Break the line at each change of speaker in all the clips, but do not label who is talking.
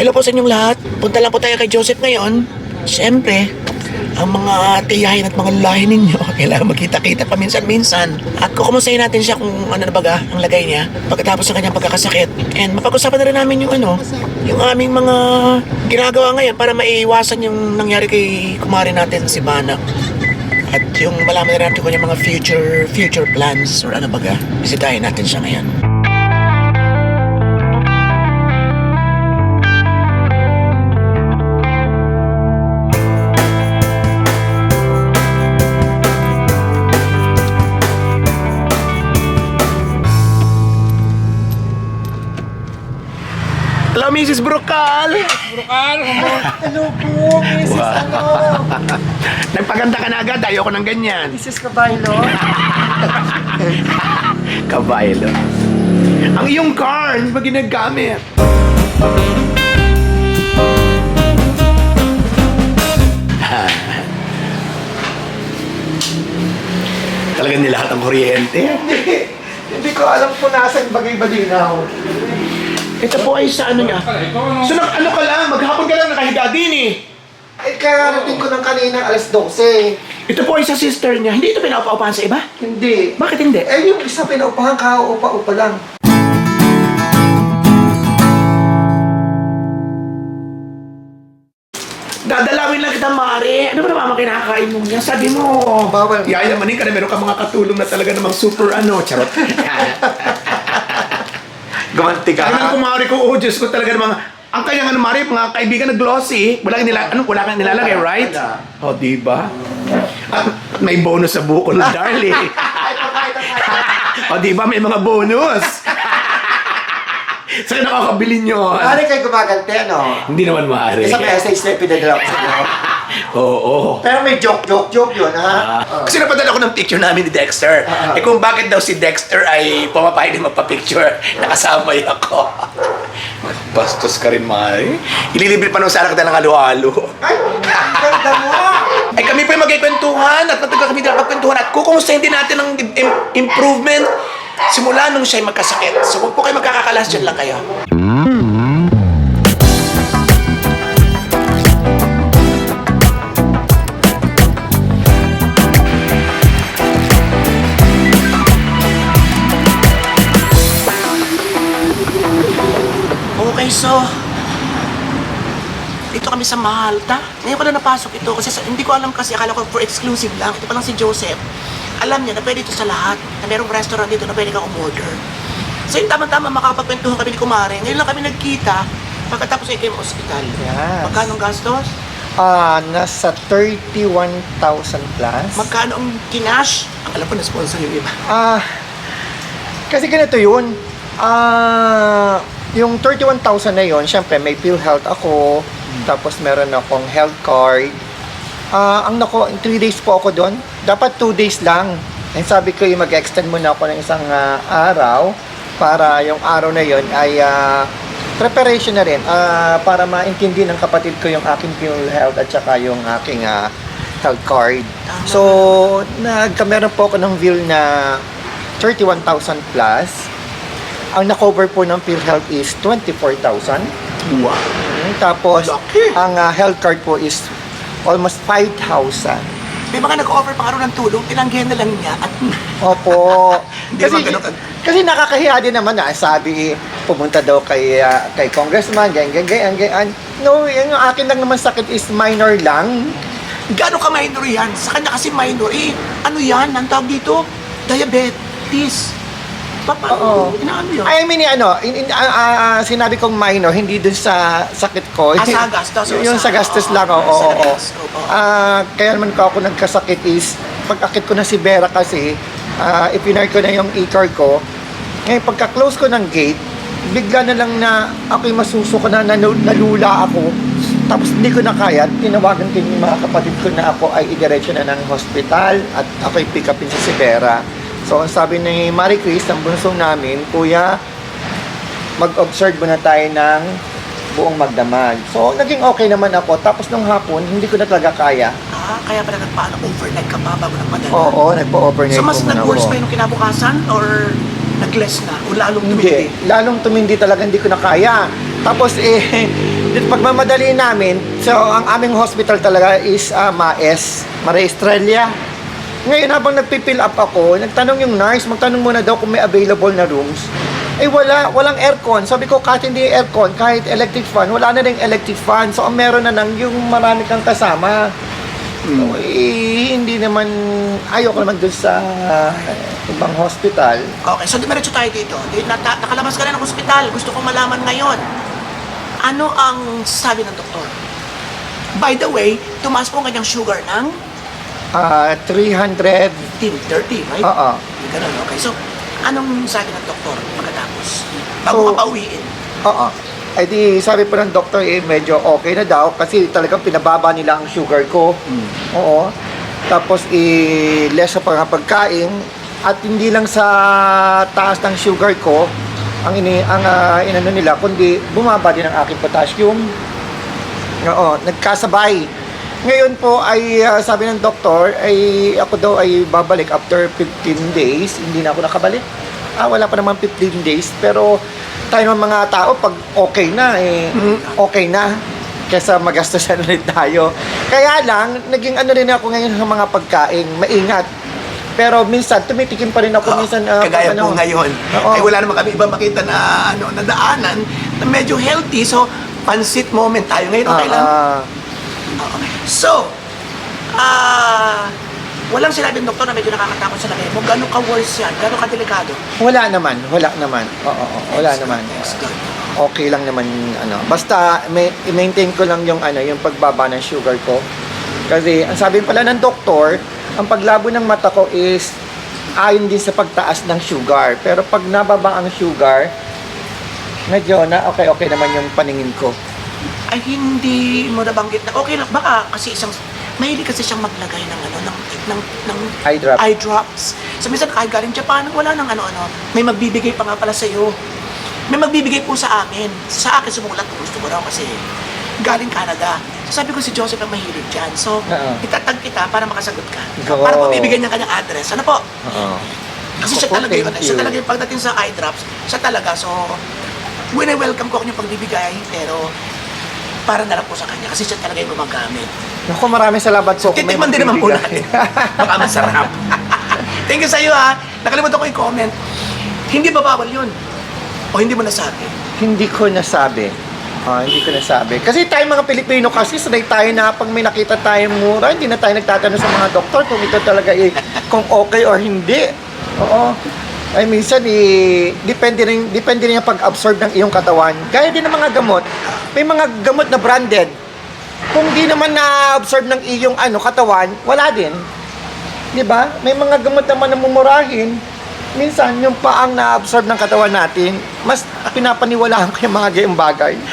Hello po sa inyong lahat. Punta lang po tayo kay Joseph ngayon. Siyempre, ang mga tiyahin at mga lalahi ninyo, kailangan magkita-kita paminsan-minsan. At kukumustahin natin siya kung ano na baga ang lagay niya pagkatapos ng kanyang pagkakasakit. And mapag-usapan na rin namin yung ano, yung aming mga ginagawa ngayon para maiwasan yung nangyari kay kumari natin si Bana. At yung malaman na natin kung yung mga future future plans or ano baga. Bisitahin natin siya ngayon. Mrs. Brocal!
Hello po, Mrs. Ano?
Nagpaganda ka na agad, ayoko ng ganyan.
Mrs. Caballo.
Kabaylo. Ang iyong car, hindi ba ginagamit? Talagang nilahat ang kuryente.
Hindi ko alam kung nasan bagay balinaw.
Ito po ay sa ano niya. So nag, ano ka lang, maghapon ka lang nakahiga din eh.
Eh, kararating ko ng kanina alas 12.
Ito po ay sa sister niya. Hindi ito pinapaupahan sa iba?
Hindi.
Bakit hindi?
Eh, yung isa pinaupahan ka, upa-upa lang.
Dadalawin lang kita, Mari. Ano ba naman ang kinakain mo niya? Sabi mo,
Bawal.
Yayamanin ka na meron ka mga katulong na talaga namang super ano, charot.
Gumanti
Kaya nang kumari ko, oh Diyos ko talaga namang, ang kanyang ano, Mari, mga kaibigan na glossy, wala kang nila, ano, wala kang nilalagay, right? Oh, di ba? At may bonus sa buko ng darling. oh, di ba? May mga bonus. Saan nakakabili nyo?
Ano kayo gumaganti, ano?
Hindi naman maaari.
Isang message na pinadala ko sa inyo.
Oo.
Pero may joke, joke, joke yun, ha?
Ah. Kasi napadala ko ng picture namin ni Dexter.
Ah, ah.
Eh kung bakit daw si Dexter ay pumapayag na magpa-picture, nakasamay ako. Bastos ka rin, Mari. Ililibre pa nung sana kita ng halo-halo.
Ay, ang ganda mo!
Ay kami pa yung magkikwentuhan at matagal kami nakapagkwentuhan at kukumustahin din natin ang im- improvement simula nung siya'y magkasakit. So huwag po kayo magkakakalas dyan lang kayo. Okay, so dito kami sa Malta. Ngayon ko na napasok ito kasi sa, hindi ko alam kasi akala ko for exclusive lang. Ito pa lang si Joseph. Alam niya na pwede ito sa lahat. Na merong restaurant dito na pwede kang umorder. So yung tama-tama makakapagkwentuhan kami ni Kumare. Ngayon lang kami nagkita pagkatapos ay kayo hospital.
Yes.
Magkano ang gastos?
Ah, nasa 31,000 plus.
Magkano ang kinash? Ang alam ko na sponsor yung iba.
Ah, kasi ganito yun. Ah, yung 31,000 na yun, syempre may PhilHealth ako, tapos meron akong health card. Ah, ang nako, 3 days po ako doon. Dapat 2 days lang. And sabi ko, yung mag-extend muna ako ng isang ah, araw para yung araw na yun ay ah, preparation na rin ah, para maintindi ng kapatid ko yung aking PhilHealth at saka yung aking ah, health card. So, nagkameron po ako ng bill na 31,000 plus. Ang na-cover po ng PhilHealth is 24,000.
Wow.
Mm, Tapos,
Laki.
ang ah, health card po is almost 5,000.
May mga nag-offer pa raw ng tulong, tinanggihan na lang niya at
Opo.
Hindi
kasi,
naman ganun ka-
kasi nakakahiya din naman na sabi pumunta daw kay ah, kay congressman, ganyan, ganyan, ganyan. No, yung akin lang naman sakit is minor lang.
Gaano ka minor yan? Sa kanya kasi minor. Eh, ano yan? Ang tawag dito? Diabetes. Pa,
Oo.
paano? Inaano yun?
I mean, ano, in, in, ah, ah, ah, sinabi kong minor, hindi dun sa sakit ko.
Ah, sa gastos, o
yung
sa-
sa gastos
oo,
lang, oo,
sa
oo, oo.
gastos, oo.
Ah, kaya naman ko ako nagkasakit is, pag akit ko na si Vera kasi, ah, ipinar ko na yung e-car ko. Ngayon, pagka-close ko ng gate, bigla na lang na ako'y masusuko na nanu- nalula ako. Tapos hindi ko na kaya, tinawagan ko yung mga kapatid ko na ako ay idiretso na ng hospital at ako'y pick upin sa Sibera. So, ang sabi ni Marie Chris, ang bunsong namin, Kuya, mag-observe muna tayo ng buong magdamag. So, naging okay naman ako. Tapos nung hapon, hindi ko na talaga kaya.
Ah, kaya pala nagpaano overnight ka pa bago nagpadala?
Oo, nagpo-overnight
So, mas
ko muna
nag-worse pa yung kinabukasan or nag-less na? O lalong
Hindi.
tumindi?
Lalong tumindi talaga hindi ko na kaya. Tapos eh, pagmamadali namin, so ang aming hospital talaga is uh, MAES, Maria Estrella. Ngayon habang nagpipill up ako, nagtanong yung nurse, magtanong muna daw kung may available na rooms. Eh wala, walang aircon. Sabi ko kahit hindi aircon, kahit electric fan, wala na rin electric fan. So ang meron na lang yung marami kang kasama. So, eh, hindi naman, ayoko naman dun sa uh, ibang hospital.
Okay, so diretso tayo dito. Di- Nata- nakalabas ka na ng ospital. Gusto kong malaman ngayon. Ano ang sabi ng doktor? By the way, tumaas po ang kanyang sugar ng
Ah, 300,
1030, right?
oo.
Ganun, okay. So, anong sabi ng doktor pagkatapos? Bago
So-
ka pauwiin.
Oo. Eh di, sabi po ng doktor, eh, medyo okay na daw kasi talagang pinababa nila ang sugar ko. Oo. Tapos, eh, less sa pagkain at hindi lang sa taas ng sugar ko ang ini ang ah, inano nila kundi bumaba din ang aking potassium. Oo, nagkasabay. Ngayon po ay ah, sabi ng doktor ay ako daw ay babalik after 15 days. Hindi na ako nakabalik. Ah, wala pa naman 15 days pero tayo ng mga tao pag okay na eh okay na kesa magastusan ulit tayo. Kaya lang, naging ano rin ako ngayon sa mga pagkain, maingat. Pero minsan, tumitikim pa rin ako minsan. ah,
Kagaya
pag ano,
po ngayon.
Oo.
Ay wala naman kami iba makita na ano na daanan na medyo healthy. So, pansit moment tayo ngayon. Okay
Ah,
lang?
ah,
Oo. So, ah, walang sinabing doktor na medyo nakakatakot sa lagay mo. Gano'ng ka-worse yan? Gano'ng ka-delikado?
wala naman, wala naman. Oo, oo, wala naman.
That's good.
okay lang naman ano basta may, i-maintain ko lang yung ano yung pagbaba ng sugar ko kasi ang sabi pala ng doktor ang paglabo ng mata ko is ayon din sa pagtaas ng sugar pero pag nababa ang sugar medyo na okay okay naman yung paningin ko
Ay, hindi mo nabanggit na okay lang. Baka kasi isang, mahilig kasi siyang maglagay ng ano, ng, ng, ng
eye drop
eye drops. So, minsan kahit galing Japan, wala nang ano-ano. May magbibigay pa nga pala sa'yo. May magbibigay po sa amin. Sa akin sumulat kung gusto ko raw kasi galing Canada. So, sabi ko si Joseph ang mahilig dyan. So,
Oo.
itatag kita para makasagot ka.
Go.
Para pabibigyan niya kanyang address. Ano po?
oo
Kasi
Ako
siya talaga yun.
thank
Siya talaga yung pagdating sa eye drops. Siya talaga. So, wini-welcome ko ang inyong pagbibigay. Pero, para na lang po sa kanya. Kasi siya talaga yung gumagamit.
Naku, maraming salamat po kung may
Titikman din naman po
magbibigay.
natin. Baka masarap. Thank you sa iyo ha. Nakalimutan ko i-comment. Hindi ba bawal yun? O hindi mo nasabi?
Hindi ko nasabi. Ah, hindi ko nasabi. Kasi tayo mga Pilipino kasi sanay tayo na pag may nakita tayong mura, hindi na tayo nagtatanong sa mga doktor kung ito talaga eh, kung okay or hindi. Oo. Ay minsan eh, depende rin, depende rin yung pag-absorb ng iyong katawan. Gaya din ng mga gamot. May mga gamot na branded. Kung di naman na-absorb ng iyong ano katawan, wala din. 'Di ba? May mga gamot naman na mumurahin. Minsan, yung paang na-absorb ng katawan natin, mas pinapaniwalaan ko yung mga gayong bagay.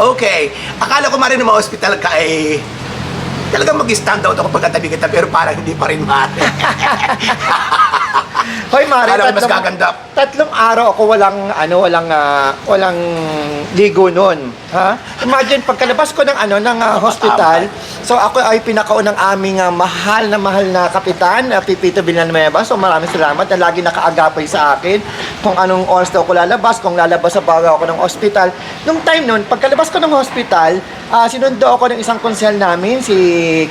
Okay. Akala ko marin na ma-hospital ka eh. Talagang mag-stand out ako pagkatabi kita pero parang hindi pa rin mare.
Hoy, Mari,
ko mas gaganda.
tatlong araw ako walang, ano, walang, ah, walang ligo noon. Ha? Imagine, pagkalabas ko ng, ano, ng ah, hospital, so ako ay pinakaunang aming ah, mahal na mahal na kapitan, uh, Pipito Villanueva. So maraming salamat na lagi nakaagapay sa akin kung anong oras daw ako lalabas, kung lalabas sa bago ako ng hospital. Nung time noon, pagkalabas ko ng hospital, ah, sinundo ako ng isang konsel namin, si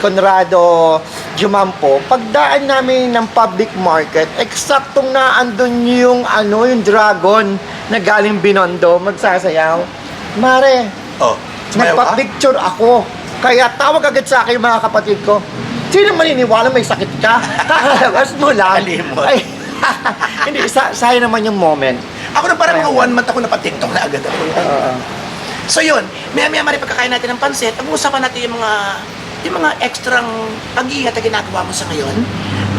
Conrado Jumampo. Pagdaan namin ng public market, eksaktong na andun yung ano, yung dragon na galing Binondo magsasayaw. Mare,
oh,
nagpa-picture ako. Kaya tawag agad sa akin mga kapatid ko. Sino maniniwala may sakit ka? Kakalabas mo lang.
Kalimot.
Ay, hindi, sa, sayang naman yung moment.
Ako na parang mga one month ako na pa-tiktok na agad ako.
Oo.
So yun, maya-maya mari pagkakain natin ng pansit, pag-uusapan natin yung mga yung mga ekstrang pag-iingat na ginagawa mo sa ngayon.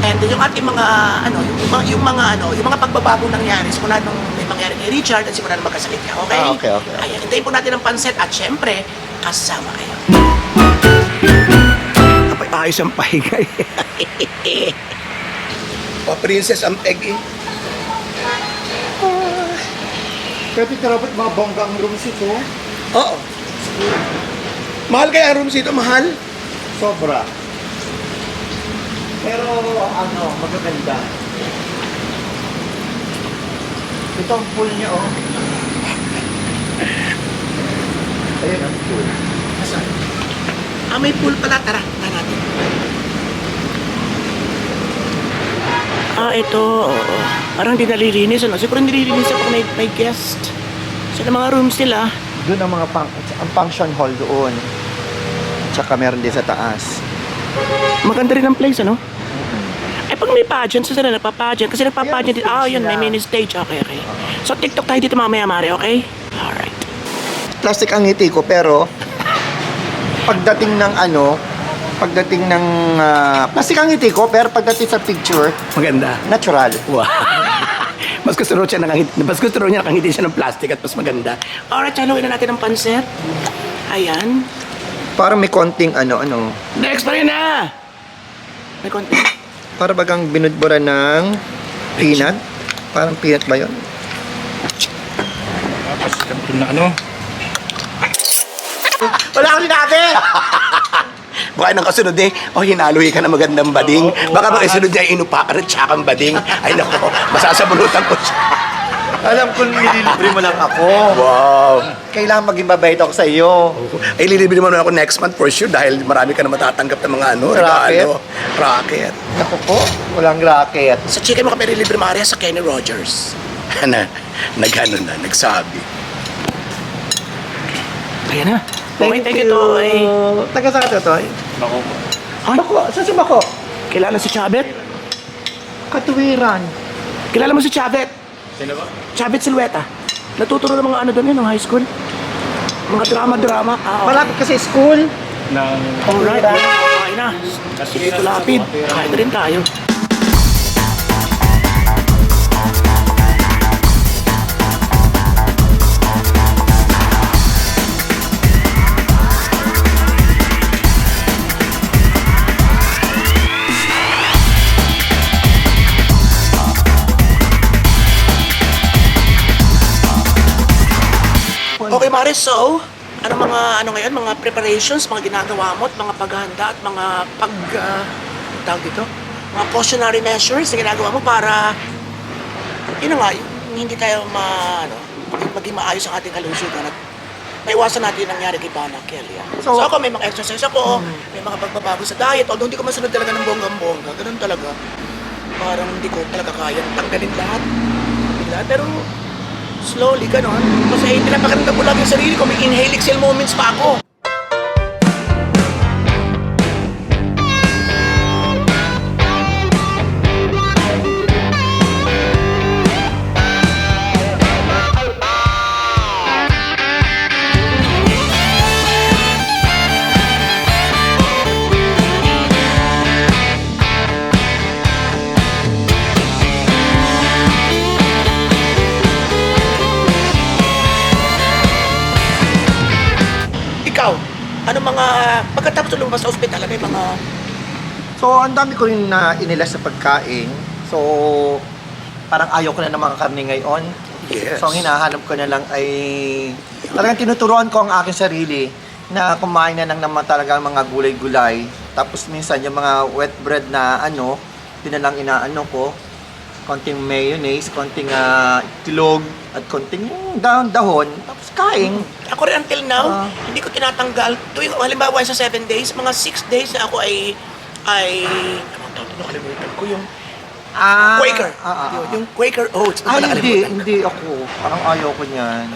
And then yung ating mga ano, yung, mga- yung mga ano, yung mga pagbabago nangyari simula nung may mangyari kay Richard at simula nung magkasakit ka, okay?
Ah, okay, okay.
Ayan, hintayin po natin ang pansit at syempre, kasama kayo. Kapay ayos ang pahinga o princess ang egg eh.
Pwede ka dapat mga bonggang rooms ito.
Oo. Mahal kaya ang rooms dito, mahal?
Sobra. Pero ano, magaganda. Ito ang pool niya, oh. pool. Nasaan?
Ah, may pool pala. Tara, tara natin. Ah, ito. Oo. Parang di nalilinis, ano? Siguro nililinis pag may, may guest. Sa mga rooms nila.
Doon ang mga pang, ang function hall doon. Tsaka meron din sa taas.
Maganda rin ang place, ano? Eh, pag may pageant, sa sila nagpa-pageant. Kasi nagpa-pageant dito. Ah, yun, may mini stage. Okay, okay. So, TikTok tayo dito mamaya, Mari, okay? Alright.
Plastic ang ngiti ko pero pagdating ng ano, pagdating ng ah, plastic ang ngiti ko pero pagdating sa picture,
Maganda.
natural.
Wow. mas gusto rin siya nakangiti, mas gusto rin niya nakangiti siya ng plastic at mas maganda. Alright, haluin na natin ang pansit. Ayan.
Parang may konting ano, ano,
Next pa rin na! May konti.
para bagang binudbura ng peanut. Parang peanut ba yun?
Tapos, ito na ano.
Wala akong sinabi!
Baka nang kasunod eh, oh, hinaloy ka na magandang bading. Baka baka sunod niya, inupa ka rin tsakang bading. Ay nako, masasabunutan ko siya.
Alam ko nililibre mo lang ako.
Wow.
Kailangan maging mabait ako sa iyo.
Ay, lilibre naman ako next month for sure dahil marami ka na matatanggap ng mga ano,
Racket?
regalo. Racket.
Naku po, walang racket.
Sa chicken mo kami lilibre Maria sa Kenny Rogers. na, nagano na, nagsabi. Ayan na. Okay, thank you, Toy.
Taga saan ka, Toy?
Bako po.
Ay,
Bako, saan si Bako?
kilala si Chabet?
Katuwiran.
Kilala mo si Chabet?
Sino ba?
Chabet Silweta. Natuturo ng mga ano doon yun, ng high school. Mga drama-drama. Ah,
Malapit kasi school.
Ng...
Alright, okay na. Sige, tulapid. Kain na rin tayo. Okay, mga preparations, mga ginagawa mo at mga paghahanda at mga pag, uh, tawag dito, mga cautionary measures na ginagawa mo para, yun na nga, hindi tayo ma, ano, maging maayos ang ating kalusugan at maiwasan natin yung nangyari kay Bana Kelly. ah. So,
So-
ako, may mga exercise ako, may mga pagbabago sa diet, although hindi ko masunod talaga ng bonggang-bongga, ganun talaga. Parang hindi ko talaga kaya tanggalin lahat. Lahat, pero slowly, ganon. Kasi pinapakanda ko lang yung sarili ko. May inhale exhale moments pa ako. Pagkatapos lumabas sa ospital, yung mga,
So, ang dami ko rin na inilas sa pagkain. So, parang ayaw ko na ng mga karne ngayon.
Yes.
So, ang hinahanap ko na lang ay talagang tinuturuan ko ang aking sarili na kumain na lang naman talaga ng mga gulay-gulay. Tapos minsan yung mga wet bread na ano, yun na lang inaano ko. Konting mayonnaise, konting ah, tilog, at konting dahon dahon. Tapos kain.
ako rin until now,
Ah.
hindi ko tinatanggal. Tuwing, halimbawa sa 7 days, mga 6 days na ako ay, ay, anong tawag ko yung
Ah,
Quaker.
ah, ah,
Yun,
ah.
yung Quaker Oats.
Ay, hindi,
nakalimutan ko?
hindi ako. Parang ayaw ko niyan.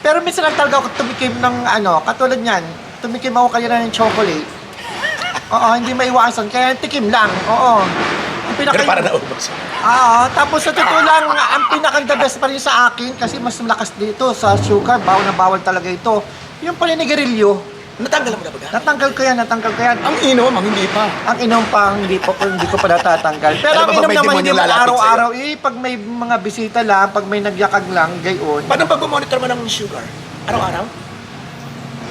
Pero minsan lang talaga ako tumikim ng ano, katulad niyan, tumikim ako kanina ng chocolate. Oo, hindi maiwasan, kaya tikim lang, oo. Ang pinaka...
Pero para naubos.
Oo, tapos sa totoo lang, ang pinaka the best pa rin sa akin, kasi mas malakas dito sa sugar, bawal na bawal talaga ito. Yung paninigarilyo,
Natanggal mo na ba? ga?
natanggal ko yan, natanggal ko yan.
Ang inom, ang hindi pa.
Ang inom pa, hindi pa, hindi ko pa natatanggal. Pero
Ano
ang
ba pag
inom
may
naman,
demonyo
hindi naman
lalapit
araw-araw. Eh, pag may mga bisita lang, pag may nagyakag lang, gayon.
Paano pag monitor mo ng sugar? Araw-araw?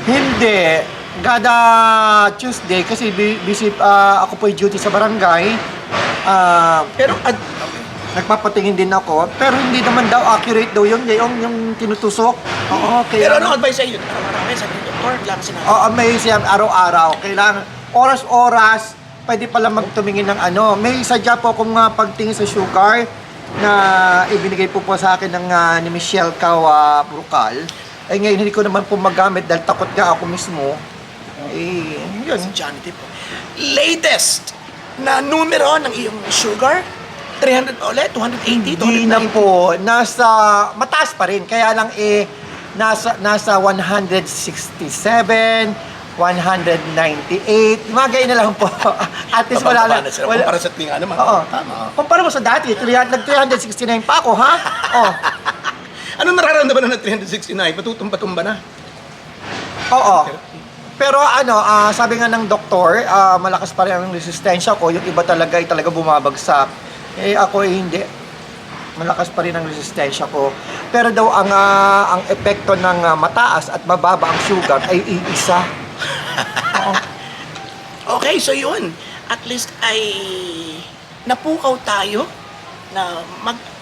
Hindi. Kada Tuesday, kasi busy, ah, ako po duty sa barangay. Ah,
Pero, ad,
nagpapatingin din ako. Pero hindi naman daw accurate daw yun. Yung, yung tinutusok. Oo, kaya...
pero ano advice sa'yo? Sabi ng doktor, lang sinabi.
Oo, may araw-araw. Kailangan, oras-oras, pwede pala magtumingin ng ano. May sadya po akong uh, pagtingin sa sugar na ibinigay po po sa akin ng ah, ni Michelle Kawa Brucal. Ay ngayon hindi ko naman po magamit dahil takot nga ako mismo. Eh, yun.
Si Johnny Depp. Latest na numero ng iyong sugar? 300 pa ulit? 280?
Hindi na
290?
po. Nasa, mataas pa rin. Kaya lang eh, nasa, nasa 167, 198. Mga ganyan na lang po. At least wala lang.
Na.
Wala,
Kumpara sa ting ano, mga
Oo.
tama.
Kumpara mo sa dati, 300 nag-369 pa ako, ha? Oh.
Anong nararamdaman na ng 369? Patutumba-tumba na.
Oo. Pero ano, ah, sabi nga ng doktor, ah, malakas pa rin ang resistensya ko. Yung iba talaga ay talaga bumabagsak. Eh ako ay hindi. Malakas pa rin ang resistensya ko. Pero daw ang ah, ang epekto ng ah, mataas at mababa ang sugar ay iisa.
Okay, so yun. At least ay napukaw tayo na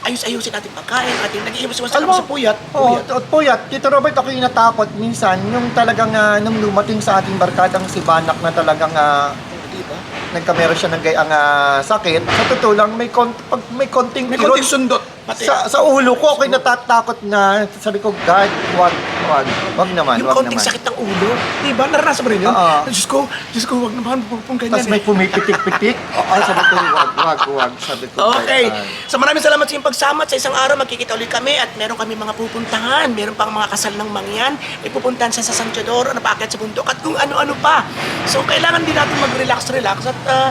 mag-ayos-ayusin natin pagkain, ating nag-iiwas-iwas
Alam
ako
mo,
sa puyat.
Oo,
puyat.
at puyat. Tito Robert, ako yung natakot minsan, yung talagang ah, nung lumating sa ating barkadang si Banak na talagang ah,
Diba?
nagkameron siya ng gayang ah, sakit. Sa totoo lang, may, kon- pag may konting
May konting sundot.
Sa, sa ulo ko, ako'y natatakot na sabi ko, God, wag, wag, wag naman,
yung
wag
konting
naman.
sakit ng ulo. Diba? Naranasan mo rin yun?
Oo.
Diyos ko, Diyos ko, wag naman po pong ganyan.
Tapos may
eh.
pumipitik-pitik. Oo, sabi ko, wag, wag, wag. Sabi ko,
Okay.
"Ay,
So maraming salamat sa iyong pagsama at sa isang araw magkikita ulit kami at meron kami mga pupuntahan. Meron pang mga kasal ng mangyan. May pupuntahan sa sa San Teodoro, napaakyat sa bundok at kung ano-ano pa. So kailangan din natin mag-relax-relax at uh,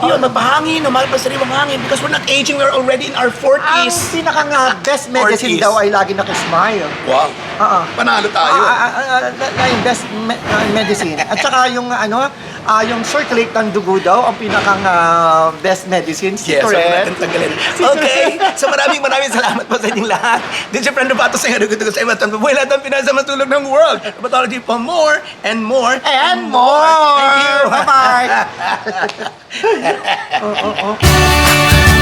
yun, magpahangin, umalpasariwang hangin because we're not aging, we're already in our
Ang
40s.
pinaka nga best medicine
40s.
daw ay lagi nakismile.
Wow.
Oo.
Panalo
Ah, ah, ah, ah, na, na yung best me- ah, medicine. At saka yung ano, ah, yung circulate ng dugo daw ang pinakang ah, best medicine. Si
Yes,
Tourette.
natin tanggalin. Okay, so maraming maraming salamat po sa inyong lahat. Is your friend Robato sa Harugutugo sa Iwatan. Pabuhay lahat ng Pinasa matulog ng world. Robatology for more and more
And more!
Thank you.
Bye-bye! oh, oh, oh.